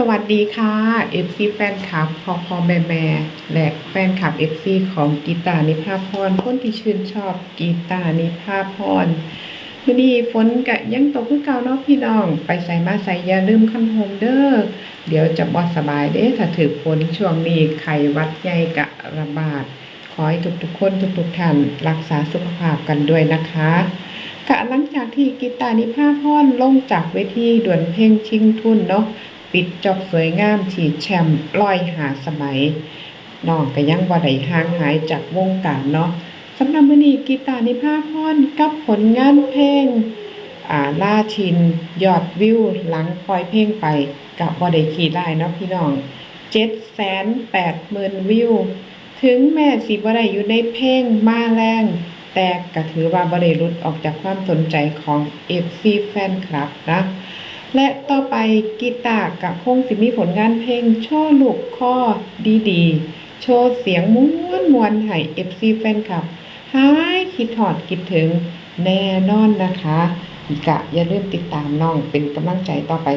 สวัสดีค่ะ FC แฟนคลับพ่อพ่อแม่แม่และแฟนคลับ FC ของกีตานิพาพรคนที่ชื่นชอบกีตานิพาพรวันนี้ฝนกะยังตกคือเก่าเนาะพี่น้อง ไปใส่มาใส่ยาลืมคันโฮมเด้อเดี๋ยวจะบ่สบายเด้ถ้าถือฝนช่วงนี้ไข้วัดใหญ่กะระบาด ขอให้ทุกๆคนทุกๆท่านรักษาสุขภาพกันด้วยนะคะกะหลังจากที่กีตานิพาพรลงจากเวทีด่วนเพลงชิงทุนเนาะ ปิดจบสวยงามฉีดแชมป์ร้อยหาสมัยน้องก็ยังบ่ได้ห่างหายจากวงการเนาะสำหรับมือนี้กีตาร์นิพาพรกับผลงานเพลงอ่าล่าชิน ยอดวิว หลังปล่อยเพลงไปกับบ่ได้ขี้ได้เนาะพี่น้อง780,000วิว ถึงแม้สิบ่ได้อยู่ในเพลงมาแรงแต่ก็ถือว่าบ่ได้ลุดออกจากความสนใจของ FC แฟนคลับนะ และต่อไปกีตาร์กับคงสิมีผลงานเพลงโชว์ลูกข้อดีๆ โชว์เสียงม้วนมวนให้เอฟซีแฟนคลับหายคิดถอดคิดถึงแน่นอนนะคะกะอย่าลืมติดตามน้องเป็นกำลังใจต่อไป